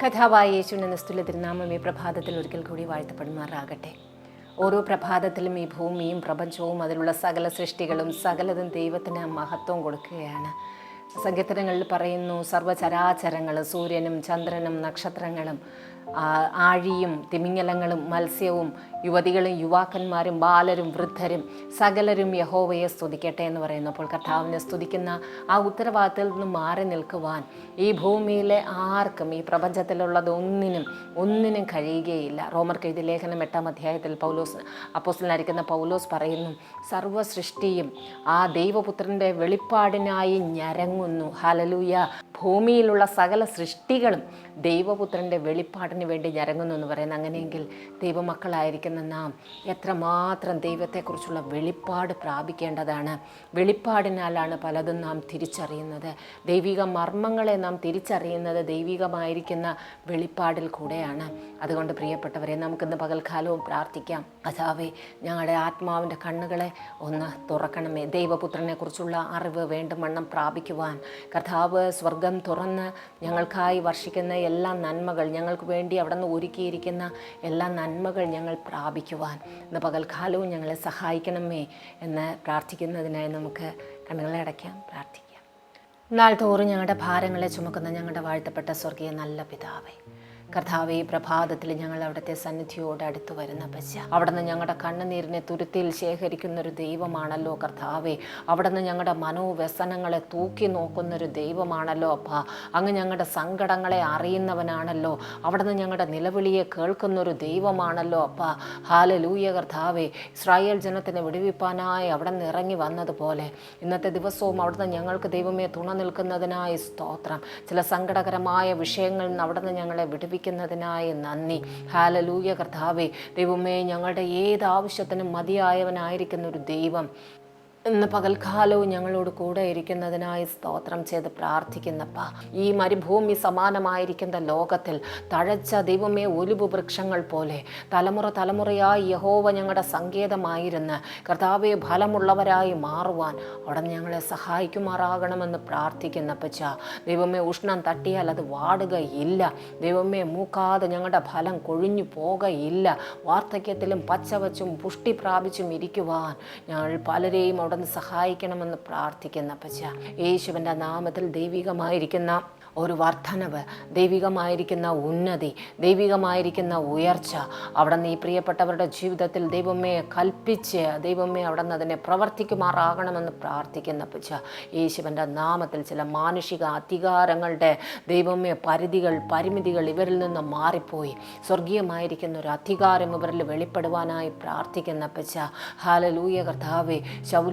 കഥാവായ യേശുവിന്റെ നിസ്തുല്യ തിരുനാമം ഈ പ്രഭാതത്തിൽ ഒരിക്കൽ കൂടി വാഴ്ത്തപ്പെടുന്നവരാകട്ടെ ഓരോ പ്രഭാതത്തിലും ഈ ഭൂമിയും പ്രപഞ്ചവും അതിലുള്ള സകല സൃഷ്ടികളും സകലതും ദൈവത്തിന് മഹത്വം കൊടുക്കുകയാണ്. സങ്കീർത്തനങ്ങളിൽ പറയുന്നു സർവചരാചരങ്ങൾ സൂര്യനും ചന്ദ്രനും നക്ഷത്രങ്ങളും ആഴിയും തിമിങ്ങലങ്ങളും മത്സ്യവും യുവതികളും യുവാക്കന്മാരും ബാലരും വൃദ്ധരും സകലരും യഹോവയെ സ്തുതിക്കട്ടെ എന്ന് പറയുന്നു. അപ്പോൾ കർത്താവിനെ സ്തുതിക്കുന്ന ആ ഉത്തരവാദിത്തത്തിൽ നിന്ന് മാറി നിൽക്കുവാൻ ഈ ഭൂമിയിലെ ആർക്കും ഈ പ്രപഞ്ചത്തിലുള്ളത് ഒന്നിനും ഒന്നിനും കഴിയുകയില്ല. റോമർ കെഴുതി ലേഖനം എട്ടാം അധ്യായത്തിൽ പൗലോസ് അപ്പോസിലായിരിക്കുന്ന പൗലോസ് പറയുന്നു സർവ സൃഷ്ടിയും ആ ദൈവപുത്രന്റെ വെളിപ്പാടിനായി ഞരങ്ങുന്നു. ഹലലൂയ ഭൂമിയിലുള്ള സകല സൃഷ്ടികളും ദൈവപുത്രന്റെ വെളിപ്പാടിന് വേണ്ടി ഞരങ്ങുന്നു എന്ന് പറയുന്നത് അങ്ങനെയെങ്കിൽ ദൈവമക്കളായിരിക്കുന്ന നാം എത്രമാത്രം ദൈവത്തെക്കുറിച്ചുള്ള വെളിപ്പാട് പ്രാപിക്കേണ്ടതാണ്. വെളിപ്പാടിനാലാണ് പലതും നാം തിരിച്ചറിയുന്നത്. ദൈവിക മർമ്മങ്ങളെ നാം തിരിച്ചറിയുന്നത് ദൈവികമായിരിക്കുന്ന വെളിപ്പാടിൽ കൂടെയാണ്. അതുകൊണ്ട് പ്രിയപ്പെട്ടവരെ നമുക്കിന്ന് പകൽക്കാലവും പ്രാർത്ഥിക്കാം. അതാവേ ഞങ്ങളുടെ ആത്മാവിന്റെ കണ്ണുകളെ ഒന്ന് തുറക്കണമേ. ദൈവപുത്രനെക്കുറിച്ചുള്ള അറിവ് വേണ്ടുവണ്ണം പ്രാപിക്കുവാൻ. കർത്താവ് സ്വർഗം തുറന്ന് ഞങ്ങൾക്കായി വർഷിക്കുന്ന എല്ലാ നന്മകൾ ഞങ്ങൾക്ക് വേണ്ടി അവിടെ നിന്ന് ഒരുക്കിയിരിക്കുന്ന എല്ലാ നന്മകൾ ഞങ്ങൾ പ്രാപിക്കുവാൻ. ഇന്ന് പകൽക്കാലവും ഞങ്ങളെ സഹായിക്കണമേ എന്ന് പ്രാർത്ഥിക്കുന്നതിനായി നമുക്ക് കണ്ണുകളെ അടയ്ക്കാം പ്രാർത്ഥിക്കാം. നാൾ തോറും ഞങ്ങളുടെ ഭാരങ്ങളെ ചുമക്കുന്ന ഞങ്ങളുടെ വാഴ്ത്തപ്പെട്ട സ്വർഗീയ നല്ല പിതാവേ കർത്താവെ ഈ പ്രഭാതത്തിൽ ഞങ്ങൾ അവിടുത്തെ സന്നിധിയോട് അടുത്തു വരുന്ന പച്ച അവിടുന്ന് ഞങ്ങളുടെ കണ്ണുനീരിനെ തുരുത്തിയിൽ ശേഖരിക്കുന്ന ഒരു ദൈവമാണല്ലോ കർത്താവെ. അവിടുന്ന് ഞങ്ങളുടെ മനോവ്യസനങ്ങളെ തൂക്കി നോക്കുന്ന ഒരു ദൈവമാണല്ലോ അപ്പ. അങ്ങ് ഞങ്ങളുടെ സങ്കടങ്ങളെ അറിയുന്നവനാണല്ലോ. അവിടുന്ന് ഞങ്ങളുടെ നിലവിളിയെ കേൾക്കുന്ന ഒരു ദൈവമാണല്ലോ അപ്പ. ഹാലലൂയ കർത്താവെ ഇസ്രായേൽ ജനത്തിനെ വിടുവിപ്പാനായി അവിടെ നിന്ന് ഇറങ്ങി വന്നതുപോലെ ഇന്നത്തെ ദിവസവും അവിടുന്ന് ഞങ്ങൾക്ക് ദൈവമേ തുണ നിൽക്കുന്നതിനായി സ്തോത്രം. ചില സങ്കടകരമായ വിഷയങ്ങളിൽ നിന്ന് അവിടുന്ന് ഞങ്ങളെ വിടുവിക്കുന്നതിനായി നന്ദി. ഹാലലൂയ കർത്താവെ ദൈവമേ ഞങ്ങളുടെ ഏത് ആവശ്യത്തിനും മതിയായവനായിരിക്കുന്ന ഒരു ദൈവം ഇന്ന് പകൽക്കാലവും ഞങ്ങളോട് കൂടെ ഇരിക്കുന്നതിനായി സ്തോത്രം ചെയ്ത് പ്രാർത്ഥിക്കുന്നപ്പ. ഈ മരുഭൂമി സമാനമായിരിക്കുന്ന ലോകത്തിൽ തഴച്ച ദൈവമേ ഒലിവ് വൃക്ഷങ്ങൾ പോലെ തലമുറ തലമുറയായി യഹോവ ഞങ്ങളുടെ സങ്കേതമായിരുന്ന് കർത്താവെ ഫലമുള്ളവരായി മാറുവാൻ അവിടെ ഞങ്ങളെ സഹായിക്കുമാറാകണമെന്ന് പ്രാർത്ഥിക്കുന്ന പച്ച ദൈവമേ ഉഷ്ണം തട്ടിയാൽ അത് വാടുകയില്ല. ദൈവമേ മൂക്കാതെ ഞങ്ങളുടെ ഫലം കൊഴിഞ്ഞു പോകയില്ല. വാർദ്ധക്യത്തിലും പച്ചവച്ചും പുഷ്ടി പ്രാപിച്ചും ഇരിക്കുവാൻ ഞങ്ങൾ പലരെയും അവിടെ സഹായിക്കണമെന്ന് പ്രാർത്ഥിക്കുന്ന പച്ച യേശുവിന്റെ നാമത്തിൽ ദൈവികമായിരിക്കുന്ന ഒരു വർധനവ് ദൈവികമായിരിക്കുന്ന ഉന്നതി ദൈവികമായിരിക്കുന്ന ഉയർച്ച അവിടെ നിന്ന് ഈ പ്രിയപ്പെട്ടവരുടെ ജീവിതത്തിൽ ദൈവമേ കൽപ്പിച്ച് ദൈവമേ അവിടെ നിന്ന് അതിനെ പ്രവർത്തിക്കുമാറാകണമെന്ന് പ്രാർത്ഥിക്കുന്ന പച്ച യേശുവിന്റെ നാമത്തിൽ ചില മാനുഷിക അധികാരങ്ങളുടെ ദൈവമേ പരിധികൾ പരിമിതികൾ ഇവരിൽ നിന്ന് മാറിപ്പോയി. സ്വർഗീയമായിരിക്കുന്ന ഒരു അധികാരം ഇവരിൽ വെളിപ്പെടുവാനായി പ്രാർത്ഥിക്കുന്ന പച്ച ഹാലലൂയ കർത്താവെ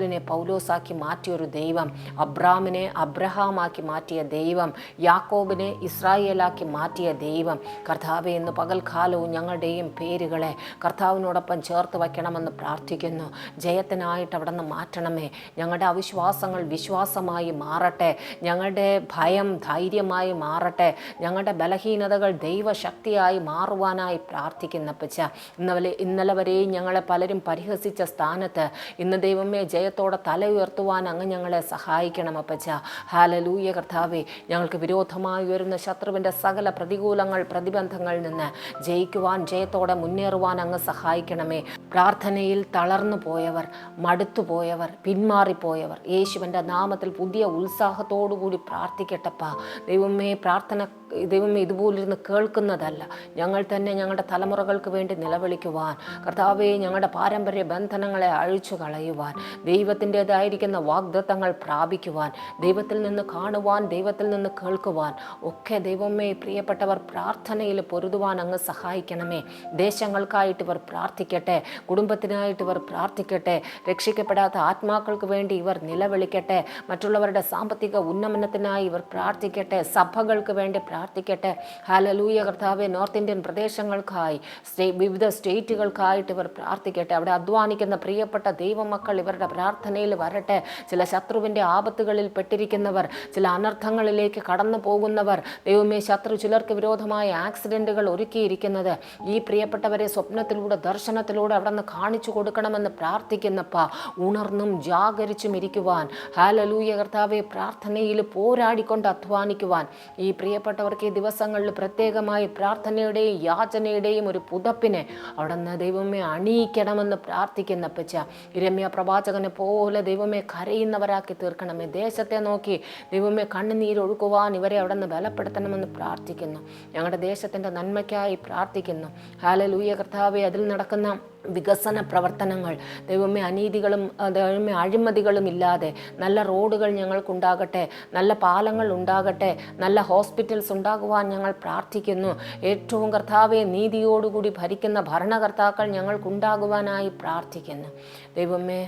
ശൗലിനെ പൗലോസാക്കി മാറ്റിയൊരു ദൈവം അബ്രാമിനെ അബ്രഹാമാക്കി മാറ്റിയ ദൈവം യാക്കോബിനെ ഇസ്രായേലാക്കി മാറ്റിയ ദൈവം. കർത്താവെ ഇന്ന് പകൽക്കാലവും ഞങ്ങളുടെയും പേരുകളെ കർത്താവിനോടൊപ്പം ചേർത്ത് വയ്ക്കണമെന്ന് പ്രാർത്ഥിക്കുന്നു. ജയത്തിനായിട്ട് അവിടെ നിന്ന് മാറ്റണമേ. ഞങ്ങളുടെ അവിശ്വാസങ്ങൾ വിശ്വാസമായി മാറട്ടെ. ഞങ്ങളുടെ ഭയം ധൈര്യമായി മാറട്ടെ. ഞങ്ങളുടെ ബലഹീനതകൾ ദൈവശക്തിയായി മാറുവാനായി പ്രാർത്ഥിക്കുന്ന പച്ച ഇന്നലെ ഇന്നലെ വരെയും ഞങ്ങളെ പലരും പരിഹസിച്ച സ്ഥാനത്ത് ഇന്ന് ദൈവമേ ജയത്തോടെ തല ഉയർത്തുവാൻ അങ്ങ് ഞങ്ങളെ സഹായിക്കണം അപ്പച്ച. ഹാലലൂയ കർത്താവെ. ഞങ്ങൾക്ക് വിരോധമായി വരുന്ന ശത്രുവിന്റെ സകല പ്രതികൂലങ്ങൾ പ്രതിബന്ധങ്ങളിൽ നിന്ന് ജയിക്കുവാൻ ജയത്തോടെ മുന്നേറുവാൻ അങ്ങ് സഹായിക്കണമേ. പ്രാർത്ഥനയിൽ തളർന്നു പോയവർ മടുത്തു പോയവർ പിന്മാറിപ്പോയവർ യേശുവിന്റെ നാമത്തിൽ പുതിയ ഉത്സാഹത്തോടുകൂടി പ്രാർത്ഥിക്കട്ടപ്പ. ദൈവമേ പ്രാർത്ഥന ദൈവമേ ഇതുപോലിരുന്ന് കേൾക്കുന്നതല്ല. ഞങ്ങൾ തന്നെ ഞങ്ങളുടെ തലമുറകൾക്ക് വേണ്ടി നിലവിളിക്കുവാൻ കർത്താവെ ഞങ്ങളുടെ പാരമ്പര്യ ബന്ധനങ്ങളെ അഴിച്ചു കളയുവാൻ ദൈവത്തിന്റെതായിരിക്കുന്ന വാഗ്ദത്തങ്ങൾ പ്രാപിക്കുവാൻ ദൈവത്തിൽ നിന്ന് കാണുവാൻ ദൈവത്തിൽ നിന്ന് കേൾക്കുവാൻ ഒക്കെ ദൈവമേ പ്രിയപ്പെട്ടവർ പ്രാർത്ഥനയിൽ പൊരുതുവാൻ അങ്ങ് സഹായിക്കണമേ. ദേശങ്ങൾക്കായിട്ട് ഇവർ പ്രാർത്ഥിക്കട്ടെ കുടുംബത്തിനായിട്ട് ഇവർ പ്രാർത്ഥിക്കട്ടെ രക്ഷിക്കപ്പെടാത്ത ആത്മാക്കൾക്ക് വേണ്ടി ഇവർ നിലവിളിക്കട്ടെ മറ്റുള്ളവരുടെ സാമ്പത്തിക ഉന്നമനത്തിനായി ഇവർ പ്രാർത്ഥിക്കട്ടെ സഭകൾക്ക് വേണ്ടി ഹാലലൂയ കർത്താവെ നോർത്ത് ഇന്ത്യൻ പ്രദേശങ്ങൾക്കായി വിവിധ സ്റ്റേറ്റുകൾക്കായിട്ട് ഇവർ പ്രാർത്ഥിക്കട്ടെ. അവിടെ അധ്വാനിക്കുന്ന പ്രിയപ്പെട്ട ദൈവമക്കൾ ഇവരുടെ പ്രാർത്ഥനയിൽ വരട്ടെ. ചില ശത്രുവിന്റെ ആപത്തുകളിൽ പെട്ടിരിക്കുന്നവർ ചില അനർത്ഥങ്ങളിലേക്ക് കടന്നു പോകുന്നവർ ദൈവമേ ശത്രു ചിലർക്ക് വിരോധമായ ആക്സിഡന്റുകൾ ഒരുക്കിയിരിക്കുന്നത്. ഈ പ്രിയപ്പെട്ടവരെ സ്വപ്നത്തിലൂടെ ദർശനത്തിലൂടെ അവിടെ നിന്ന് കാണിച്ചു കൊടുക്കണമെന്ന് പ്രാർത്ഥിക്കുന്നപ്പ ഉണർന്നും ജാഗരിച്ചും ഇരിക്കുവാൻ ഹാലലൂയ കർത്താവെ പ്രാർത്ഥനയിൽ പോരാടിക്കൊണ്ട് അധ്വാനിക്കുവാൻ ഈ പ്രിയപ്പെട്ട പ്രിയപ്പെട്ടവർക്ക് ഈ ദിവസങ്ങളിൽ പ്രത്യേകമായി പ്രാർത്ഥനയുടെയും യാചനയുടെയും ഒരു പുതപ്പിനെ അവിടെ നിന്ന് ദൈവമേ അണിയിക്കണമെന്ന് പ്രാർത്ഥിക്കുന്ന പച്ച ഇരമ്യ പ്രവാചകനെ പോലെ ദൈവമേ കരയുന്നവരാക്കി തീർക്കണമേ. ദേശത്തെ നോക്കി ദൈവമേ കണ്ണുനീരൊഴുക്കുവാൻ ഇവരെ അവിടെ നിന്ന് ബലപ്പെടുത്തണമെന്ന് പ്രാർത്ഥിക്കുന്നു. ഞങ്ങളുടെ ദേശത്തിന്റെ നന്മയ്ക്കായി പ്രാർത്ഥിക്കുന്നു. ഹാലലൂയ കർത്താവെ അതിൽ നടക്കുന്ന വികസന പ്രവർത്തനങ്ങൾ ദൈവമേ അനീതികളും ദൈവമേ അഴിമതികളും ഇല്ലാതെ നല്ല റോഡുകൾ ഞങ്ങൾക്കുണ്ടാകട്ടെ നല്ല പാലങ്ങൾ ഉണ്ടാകട്ടെ നല്ല ഹോസ്പിറ്റൽസ് ഉണ്ടാകുവാൻ ഞങ്ങൾ പ്രാർത്ഥിക്കുന്നു. ഏറ്റവും കർത്താവെ നീതിയോടുകൂടി ഭരിക്കുന്ന ഭരണകർത്താക്കൾ ഞങ്ങൾക്കുണ്ടാകുവാനായി പ്രാർത്ഥിക്കുന്നു. ദൈവമേ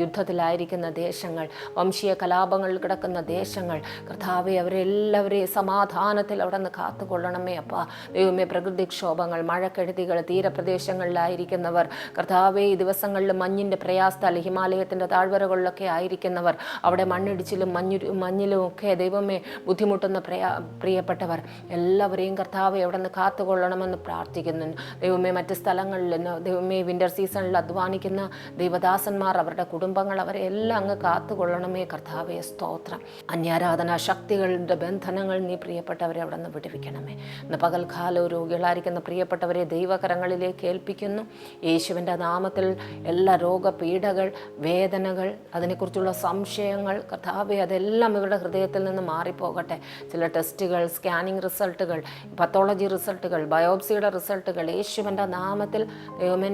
യുദ്ധത്തിലായിരിക്കുന്ന ദേശങ്ങൾ വംശീയ കലാപങ്ങളിൽ കിടക്കുന്ന ദേശങ്ങൾ കർത്താവെ അവരെല്ലാവരെയും സമാധാനത്തിൽ അവിടെ നിന്ന് കാത്തുകൊള്ളണമേ അപ്പ. ദൈവമേ പ്രകൃതിക്ഷോഭങ്ങൾ മഴക്കെടുതികൾ തീരപ്രദേശങ്ങളിലായിരിക്കുന്നവർ കർത്താവെ ഈ ദിവസങ്ങളിൽ മഞ്ഞിന്റെ പ്രയാസത്താൽ ഹിമാലയത്തിന്റെ താഴ്വരകളിലൊക്കെ ആയിരിക്കുന്നവർ അവിടെ മണ്ണിടിച്ചിലും മഞ്ഞു മഞ്ഞിലും ഒക്കെ ദൈവമേ ബുദ്ധിമുട്ടുന്ന പ്രയാ പ്രിയപ്പെട്ടവർ എല്ലാവരെയും കർത്താവെ എവിടെ നിന്ന് കാത്തുകൊള്ളണമെന്ന് പ്രാർത്ഥിക്കുന്നു. ദൈവമേ മറ്റ് സ്ഥലങ്ങളിൽ ദൈവമേ വിന്റർ സീസണിൽ അധ്വാനിക്കുന്ന ദൈവദാസന്മാർ അവരുടെ കുടുംബങ്ങൾ അവരെ എല്ലാം അങ്ങ് കാത്തുകൊള്ളണമേ കർത്താവെ സ്തോത്രം. അന്യാരാധന ശക്തികളുടെ ബന്ധനങ്ങൾ നീ പ്രിയപ്പെട്ടവരെ അവിടെ നിന്ന് വിടുവിക്കണമേ. ഇന്ന് പകൽക്കാലം രോഗികളായിരിക്കുന്ന പ്രിയപ്പെട്ടവരെ ദൈവകരങ്ങളിലേക്ക് ഏൽപ്പിക്കുന്നു. യേശുവിന്റെ നാമത്തിൽ എല്ലാ രോഗപീഠകൾ വേദനകൾ അതിനെക്കുറിച്ചുള്ള സംശയങ്ങൾ കർത്താവെ അതെല്ലാം ഇവരുടെ ഹൃദയത്തിൽ നിന്ന് മാറിപ്പോകട്ടെ. ചില ടെസ്റ്റുകൾ സ്കാനിങ് റിസൾട്ടുകൾ പത്തോളജി റിസൾട്ടുകൾ ബയോപ്സിയുടെ റിസൾട്ടുകൾ യേശുവിന്റെ നാമത്തിൽ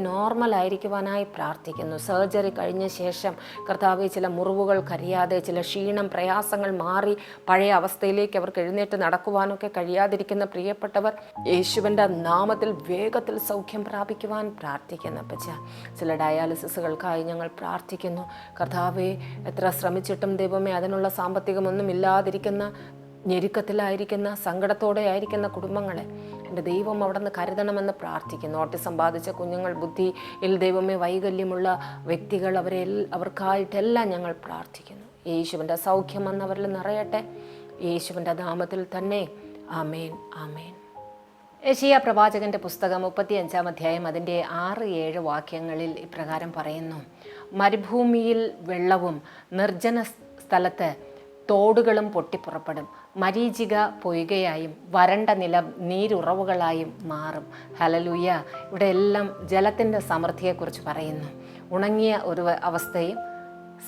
നോർമൽ ആയിരിക്കുവാനായി പ്രാർത്ഥിക്കുന്നു. സർജറി കഴിഞ്ഞ ശേഷം കർത്താവെ ചില മുറിവുകൾ കരിയാതെ ചില ക്ഷീണം പ്രയാസങ്ങൾ മാറി പഴയ അവസ്ഥയിലേക്ക് അവർക്ക് എഴുന്നേറ്റ് നടക്കുവാനൊക്കെ കഴിയാതിരിക്കുന്ന പ്രിയപ്പെട്ടവർ യേശുവിന്റെ നാമത്തിൽ വേഗത്തിൽ സൗഖ്യം പ്രാപിക്കുവാൻ പ്രാർത്ഥിക്കുന്നു. അപ്പച്ച. ചില ഡയാലിസിസുകൾക്കായി ഞങ്ങൾ പ്രാർത്ഥിക്കുന്നു. കർത്താവെ എത്ര ശ്രമിച്ചിട്ടും ദൈവമേ അതിനുള്ള സാമ്പത്തികമൊന്നും ഇല്ലാതിരിക്കുന്ന ഞെരുക്കത്തിലായിരിക്കുന്ന സങ്കടത്തോടെ ആയിരിക്കുന്ന കുടുംബങ്ങളെ എന്റെ ദൈവം അവിടെ നിന്ന് കരുതണമെന്ന് പ്രാർത്ഥിക്കുന്നു. ഓട്ടിസം ബാധിച്ച കുഞ്ഞുങ്ങൾ ബുദ്ധിയിൽ ദൈവമേ വൈകല്യമുള്ള വ്യക്തികൾ അവരെ അവർക്കായിട്ടെല്ലാം ഞങ്ങൾ പ്രാർത്ഥിക്കുന്നു. യേശുവിന്റെ സൗഖ്യം എന്നവരിൽ നിറയട്ടെ. യേശുവിന്റെ നാമത്തിൽ തന്നെ. ആമേൻ ആമേൻ. ഏഷ്യ പ്രവാചകന്റെ പുസ്തകം മുപ്പത്തിയഞ്ചാം അധ്യായം അതിന്റെ ആറ് ഏഴ് വാക്യങ്ങളിൽ ഇപ്രകാരം പറയുന്നു. മരുഭൂമിയിൽ വെള്ളവും നിർജന സ്ഥലത്ത് തോടുകളും പൊട്ടിപ്പുറപ്പെടും. മരീചിക പൊയ്കയായും വരണ്ട നിലം നീരുറവുകളായും മാറും. ഹലലൂയ ഇവിടെ എല്ലാം ജലത്തിന്റെ സമൃദ്ധിയെക്കുറിച്ച് പറയുന്നു. ഉണങ്ങിയ ഒരു അവസ്ഥയും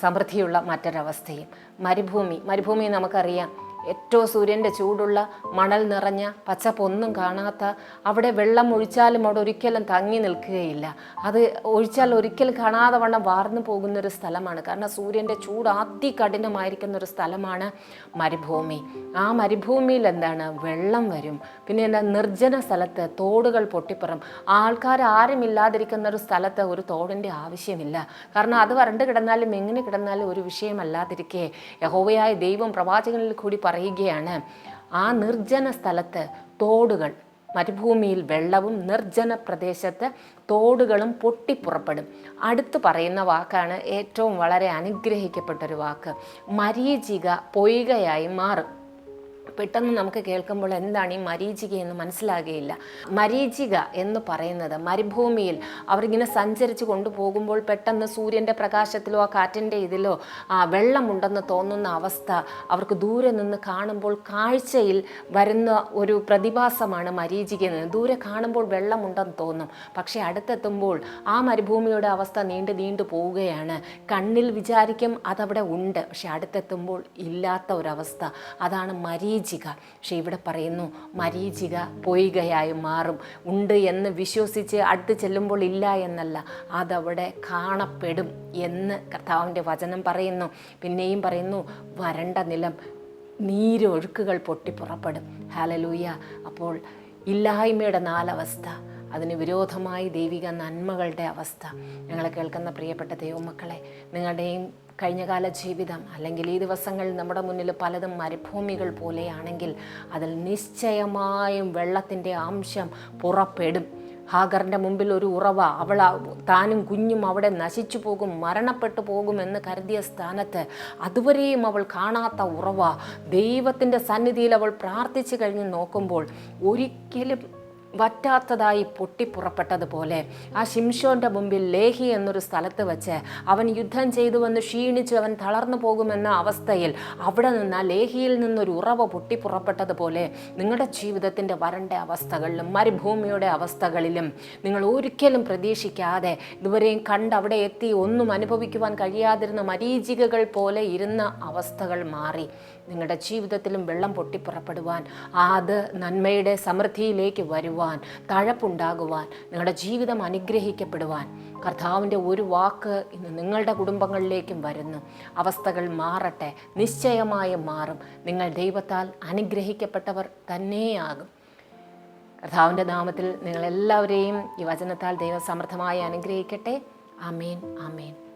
സമൃദ്ധിയുള്ള മറ്റൊരവസ്ഥയും. മരുഭൂമി. മരുഭൂമി നമുക്കറിയാം. ഏറ്റവും സൂര്യന്റെ ചൂടുള്ള മണൽ നിറഞ്ഞ പച്ചപ്പൊന്നും കാണാത്ത അവിടെ വെള്ളം ഒഴിച്ചാലും അവിടെ ഒരിക്കലും തങ്ങി നിൽക്കുകയില്ല. അത് ഒഴിച്ചാൽ ഒരിക്കലും കാണാതെ വണ്ണം വാർന്നു പോകുന്നൊരു സ്ഥലമാണ്. കാരണം സൂര്യന്റെ ചൂട് അതികഠിനമായിരിക്കുന്ന ഒരു സ്ഥലമാണ് മരുഭൂമി. ആ മരുഭൂമിയിൽ എന്താണ്? വെള്ളം വരും. പിന്നെ എന്താ? നിർജന സ്ഥലത്ത് തോടുകൾ പൊട്ടിപ്പുറം. ആൾക്കാർ ആരും ഇല്ലാതിരിക്കുന്ന ഒരു സ്ഥലത്ത് ഒരു തോടിന്റെ ആവശ്യമില്ല. കാരണം അത് വരണ്ട് കിടന്നാലും എങ്ങനെ കിടന്നാലും ഒരു വിഷയമല്ലാതിരിക്കെ. യഹോവയായ ദൈവം പ്രവാചകനിൽ കൂടി പറയുകയാണ്. ആ നിർജന സ്ഥലത്ത് തോടുകൾ മരുഭൂമിയിൽ വെള്ളവും നിർജന പ്രദേശത്ത് തോടുകളും പൊട്ടിപ്പുറപ്പെടും. അടുത്ത് പറയുന്ന വാക്കാണ് ഏറ്റവും വളരെ അനുഗ്രഹിക്കപ്പെട്ടൊരു വാക്ക്. മരീചിക പൊയ്കയായി മാറും. പെട്ടെന്ന് നമുക്ക് കേൾക്കുമ്പോൾ എന്താണ് ഈ മരീചിക എന്ന് മനസ്സിലാകുകയില്ല മരീചിക എന്ന് പറയുന്നത് മരുഭൂമിയിൽ അവരിങ്ങനെ സഞ്ചരിച്ച് കൊണ്ടുപോകുമ്പോൾ പെട്ടെന്ന് സൂര്യന്റെ പ്രകാശത്തിലോ ആ കാറ്റിന്റെ ഇതിലോ വെള്ളമുണ്ടെന്ന് തോന്നുന്ന അവസ്ഥ അവർക്ക് ദൂരെ നിന്ന് കാണുമ്പോൾ കാഴ്ചയിൽ വരുന്ന ഒരു പ്രതിഭാസമാണ് മരീചിക എന്ന്. ദൂരെ കാണുമ്പോൾ വെള്ളമുണ്ടെന്ന് തോന്നും. പക്ഷേ അടുത്തെത്തുമ്പോൾ ആ മരുഭൂമിയുടെ അവസ്ഥ നീണ്ടു നീണ്ടു പോവുകയാണ്. കണ്ണിൽ വിചാരിക്കും അതവിടെ ഉണ്ട്. പക്ഷെ അടുത്തെത്തുമ്പോൾ ഇല്ലാത്ത ഒരവസ്ഥ. അതാണ് മരീചിക പക്ഷെ ഇവിടെ പറയുന്നു മരീചിക പൊയ്കയായി മാറും. ഉണ്ട് എന്ന് വിശ്വസിച്ച് അടുത്ത് ചെല്ലുമ്പോൾ ഇല്ല എന്നല്ല അതവിടെ കാണപ്പെടും എന്ന് കർത്താവിന്റെ വചനം പറയുന്നു. പിന്നെയും പറയുന്നു വരണ്ട നിലം നീരൊഴുക്കുകൾ പൊട്ടിപ്പുറപ്പെടും. ഹാലലൂയ അപ്പോൾ ഇല്ലായ്മയുടെ നാലവസ്ഥ അതിന് വിരോധമായി ദൈവിക നന്മകളുടെ അവസ്ഥ. ഞങ്ങളെ കേൾക്കുന്ന പ്രിയപ്പെട്ട ദൈവമക്കളെ നിങ്ങളുടെയും കഴിഞ്ഞകാല ജീവിതം അല്ലെങ്കിൽ ഈ ദിവസങ്ങൾ നമ്മുടെ മുന്നിൽ പലതും മരുഭൂമികൾ പോലെയാണെങ്കിൽ അതിൽ നിശ്ചയമായും വെള്ളത്തിന്റെ അംശം പുറപ്പെടും. ഹാഗറിന്റെ മുമ്പിൽ ഒരു ഉറവ അവൾ താനും കുഞ്ഞും അവിടെ നശിച്ചു പോകും മരണപ്പെട്ടു പോകുമെന്ന് കരുതിയ സ്ഥാനത്ത് അതുവരെയും അവൾ കാണാത്ത ഉറവ ദൈവത്തിന്റെ സന്നിധിയിൽ അവൾ പ്രാർത്ഥിച്ചു കഴിഞ്ഞ് നോക്കുമ്പോൾ ഒരിക്കലും വറ്റാത്തതായി പൊട്ടിപ്പുറപ്പെട്ടതുപോലെ. ആ ശിംഷോന്റെ മുമ്പിൽ ലേഹി എന്നൊരു സ്ഥലത്ത് വെച്ച് അവൻ യുദ്ധം ചെയ്തു വന്ന് ക്ഷീണിച്ച് അവൻ തളർന്നു പോകുമെന്ന അവസ്ഥയിൽ അവിടെ നിന്ന് ആ ലേഹിയിൽ നിന്നൊരു ഉറവ പൊട്ടിപ്പുറപ്പെട്ടതുപോലെ നിങ്ങളുടെ ജീവിതത്തിന്റെ വരണ്ട അവസ്ഥകളിലും മരുഭൂമിയുടെ അവസ്ഥകളിലും നിങ്ങൾ ഒരിക്കലും പ്രതീക്ഷിക്കാതെ ഇതുവരെയും കണ്ട് അവിടെ എത്തി ഒന്നും അനുഭവിക്കുവാൻ കഴിയാതിരുന്ന മരീചികകൾ പോലെ ഇരുന്ന അവസ്ഥകൾ മാറി. നിങ്ങളുടെ ജീവിതത്തിലും വെള്ളം പൊട്ടിപ്പുറപ്പെടുവാൻ അത് നന്മയുടെ സമൃദ്ധിയിലേക്ക് വരുവാൻ തഴപ്പുണ്ടാകുവാൻ നിങ്ങളുടെ ജീവിതം അനുഗ്രഹിക്കപ്പെടുവാൻ കർത്താവിന്റെ ഒരു വാക്ക് ഇന്ന് നിങ്ങളുടെ കുടുംബങ്ങളിലേക്കും വരുന്നു. അവസ്ഥകൾ മാറട്ടെ നിശ്ചയമായും മാറും. നിങ്ങൾ ദൈവത്താൽ അനുഗ്രഹിക്കപ്പെട്ടവർ തന്നെയാകും. കർത്താവിന്റെ നാമത്തിൽ നിങ്ങളെല്ലാവരെയും ഈ വചനത്താൽ ദൈവം സമൃദ്ധമായി അനുഗ്രഹിക്കട്ടെ. ആമേൻ ആമേൻ.